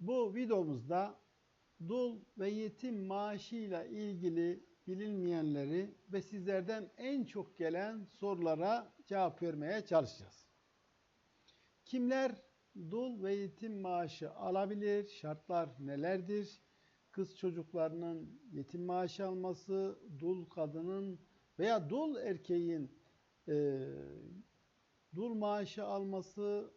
Bu videomuzda dul ve yetim maaşıyla ilgili bilinmeyenleri ve sizlerden en çok gelen sorulara cevap vermeye çalışacağız. Kimler dul ve yetim maaşı alabilir? Şartlar nelerdir? Kız çocuklarının yetim maaşı alması, dul kadının veya dul erkeğin e, dul maaşı alması,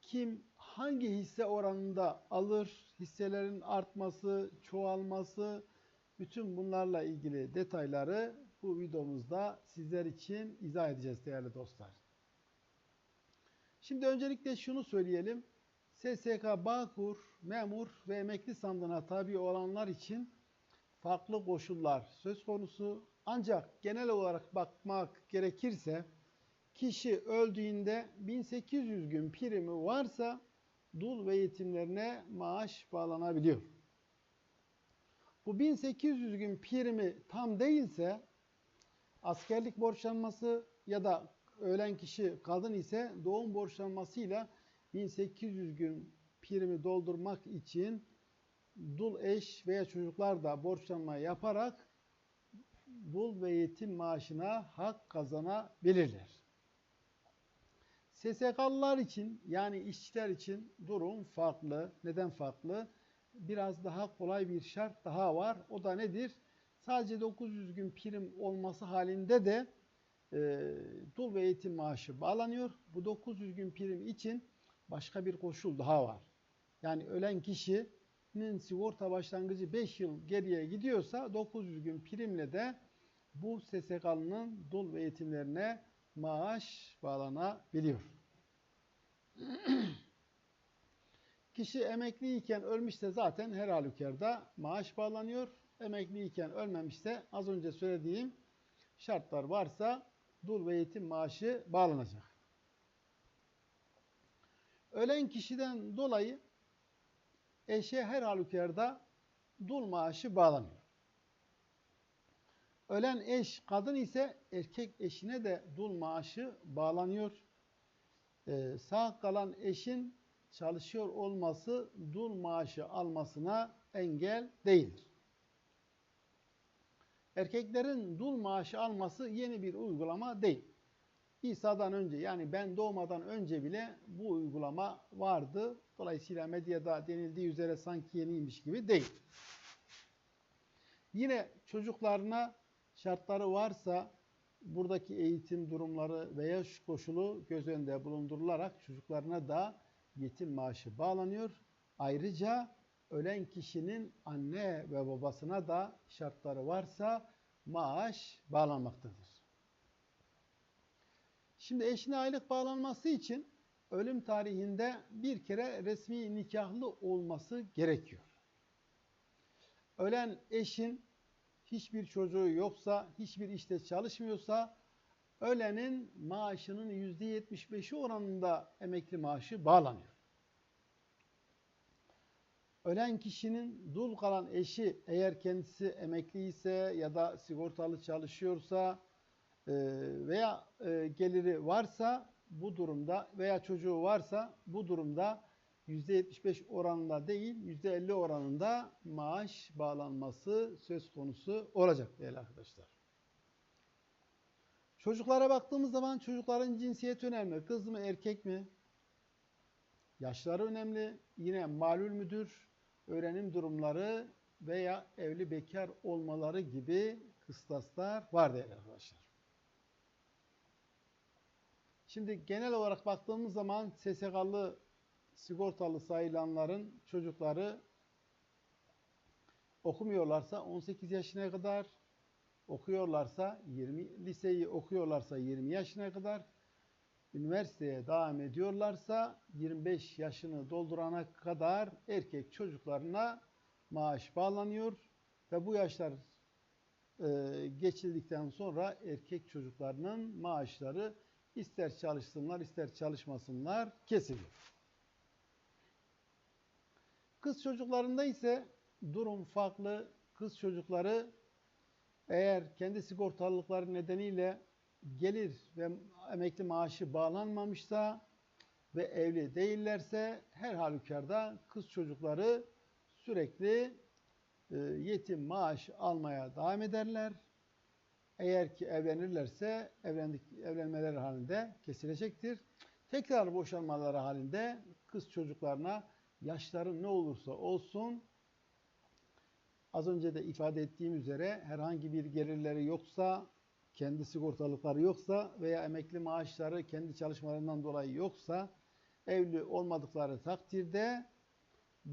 kim hangi hisse oranında alır, hisselerin artması, çoğalması, bütün bunlarla ilgili detayları bu videomuzda sizler için izah edeceğiz değerli dostlar. Şimdi öncelikle şunu söyleyelim. SSK, Bağkur, memur ve emekli sandığına tabi olanlar için farklı koşullar söz konusu. Ancak genel olarak bakmak gerekirse kişi öldüğünde 1800 gün primi varsa dul ve yetimlerine maaş bağlanabiliyor. Bu 1800 gün primi tam değilse askerlik borçlanması ya da ölen kişi kadın ise doğum borçlanmasıyla 1800 gün primi doldurmak için dul eş veya çocuklar da borçlanma yaparak dul ve yetim maaşına hak kazanabilirler. SSK'lılar için yani işçiler için durum farklı. Neden farklı? Biraz daha kolay bir şart daha var. O da nedir? Sadece 900 gün prim olması halinde de e, dul ve yetim maaşı bağlanıyor. Bu 900 gün prim için başka bir koşul daha var. Yani ölen kişinin sigorta başlangıcı 5 yıl geriye gidiyorsa 900 gün primle de bu SSK'lının dul ve yetimlerine maaş bağlanabiliyor. Kişi emekliyken ölmüşse zaten her halükarda maaş bağlanıyor. Emekliyken ölmemişse az önce söylediğim şartlar varsa dul ve yetim maaşı bağlanacak. Ölen kişiden dolayı eşe her halükarda dul maaşı bağlanıyor. Ölen eş kadın ise erkek eşine de dul maaşı bağlanıyor. Ee, sağ kalan eşin çalışıyor olması dul maaşı almasına engel değildir. Erkeklerin dul maaşı alması yeni bir uygulama değil. İsa'dan önce yani ben doğmadan önce bile bu uygulama vardı. Dolayısıyla medyada denildiği üzere sanki yeniymiş gibi değil. Yine çocuklarına şartları varsa buradaki eğitim durumları veya şu koşulu göz önünde bulundurularak çocuklarına da yetim maaşı bağlanıyor. Ayrıca ölen kişinin anne ve babasına da şartları varsa maaş bağlanmaktadır. Şimdi eşine aylık bağlanması için ölüm tarihinde bir kere resmi nikahlı olması gerekiyor. Ölen eşin hiçbir çocuğu yoksa, hiçbir işte çalışmıyorsa ölenin maaşının %75'i oranında emekli maaşı bağlanıyor. Ölen kişinin dul kalan eşi eğer kendisi emekli ise ya da sigortalı çalışıyorsa e, veya e, geliri varsa bu durumda veya çocuğu varsa bu durumda %75 oranında değil %50 oranında maaş bağlanması söz konusu olacak değerli arkadaşlar. Çocuklara baktığımız zaman çocukların cinsiyeti önemli. Kız mı erkek mi? Yaşları önemli. Yine malul müdür? Öğrenim durumları veya evli bekar olmaları gibi kıstaslar var değerli arkadaşlar. Şimdi genel olarak baktığımız zaman SSK'lı sigortalı sayılanların çocukları okumuyorlarsa 18 yaşına kadar, okuyorlarsa 20 liseyi okuyorlarsa 20 yaşına kadar, üniversiteye devam ediyorlarsa 25 yaşını doldurana kadar erkek çocuklarına maaş bağlanıyor ve bu yaşlar e, geçildikten sonra erkek çocuklarının maaşları ister çalışsınlar ister çalışmasınlar kesiliyor. Kız çocuklarında ise durum farklı. Kız çocukları eğer kendi sigortalılıkları nedeniyle gelir ve emekli maaşı bağlanmamışsa ve evli değillerse her halükarda kız çocukları sürekli e, yetim maaş almaya devam ederler. Eğer ki evlenirlerse evlendik, evlenmeleri halinde kesilecektir. Tekrar boşanmaları halinde kız çocuklarına yaşları ne olursa olsun az önce de ifade ettiğim üzere herhangi bir gelirleri yoksa, kendi sigortalıkları yoksa veya emekli maaşları kendi çalışmalarından dolayı yoksa evli olmadıkları takdirde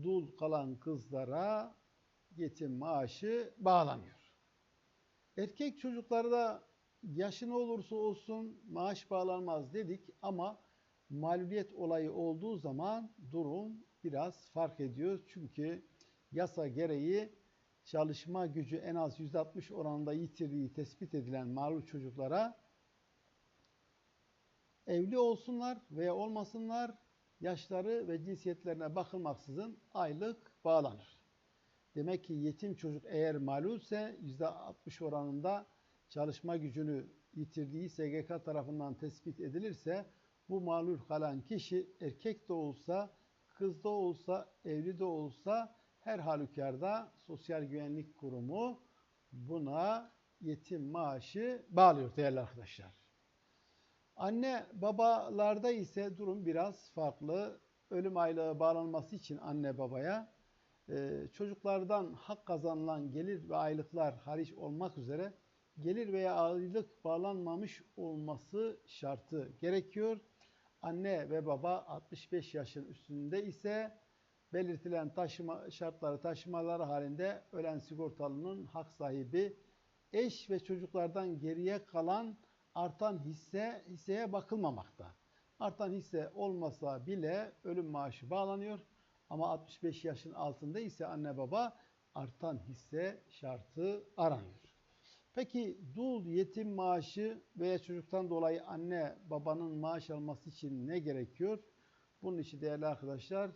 dul kalan kızlara yetim maaşı bağlanıyor. Erkek çocukları da yaşı ne olursa olsun maaş bağlanmaz dedik ama mağluliyet olayı olduğu zaman durum biraz fark ediyor. Çünkü yasa gereği çalışma gücü en az %60 oranında yitirdiği tespit edilen mağlul çocuklara evli olsunlar veya olmasınlar yaşları ve cinsiyetlerine bakılmaksızın aylık bağlanır. Demek ki yetim çocuk eğer malulse %60 oranında çalışma gücünü yitirdiği SGK tarafından tespit edilirse bu malul kalan kişi erkek de olsa, kız da olsa, evli de olsa her halükarda Sosyal Güvenlik Kurumu buna yetim maaşı bağlıyor değerli arkadaşlar. Anne babalarda ise durum biraz farklı. Ölüm aylığı bağlanması için anne babaya e, çocuklardan hak kazanılan gelir ve aylıklar hariç olmak üzere gelir veya aylık bağlanmamış olması şartı gerekiyor. Anne ve baba 65 yaşın üstünde ise belirtilen taşıma şartları taşımaları halinde ölen sigortalının hak sahibi eş ve çocuklardan geriye kalan artan hisse hisseye bakılmamakta. Artan hisse olmasa bile ölüm maaşı bağlanıyor. Ama 65 yaşın altında ise anne baba artan hisse şartı aranıyor. Peki dul yetim maaşı veya çocuktan dolayı anne babanın maaş alması için ne gerekiyor? Bunun için değerli arkadaşlar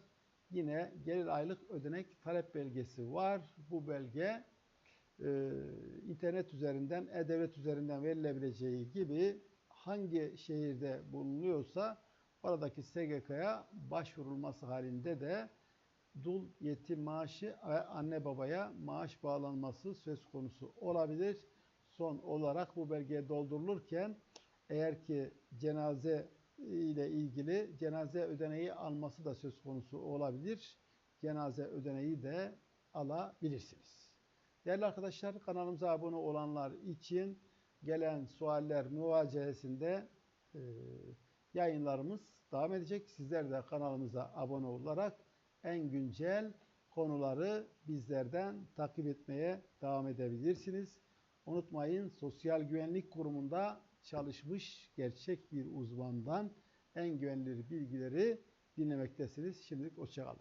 yine gelir aylık ödenek talep belgesi var. Bu belge e, internet üzerinden, e-devlet üzerinden verilebileceği gibi hangi şehirde bulunuyorsa oradaki SGK'ya başvurulması halinde de dul yetim maaşı ve anne babaya maaş bağlanması söz konusu olabilir. Son olarak bu belge doldurulurken eğer ki cenaze ile ilgili cenaze ödeneği alması da söz konusu olabilir. Cenaze ödeneği de alabilirsiniz. Değerli arkadaşlar kanalımıza abone olanlar için gelen sualler muvacehesinde e, yayınlarımız devam edecek. Sizler de kanalımıza abone olarak en güncel konuları bizlerden takip etmeye devam edebilirsiniz. Unutmayın Sosyal Güvenlik Kurumu'nda çalışmış gerçek bir uzmandan en güvenilir bilgileri dinlemektesiniz. Şimdilik hoşçakalın.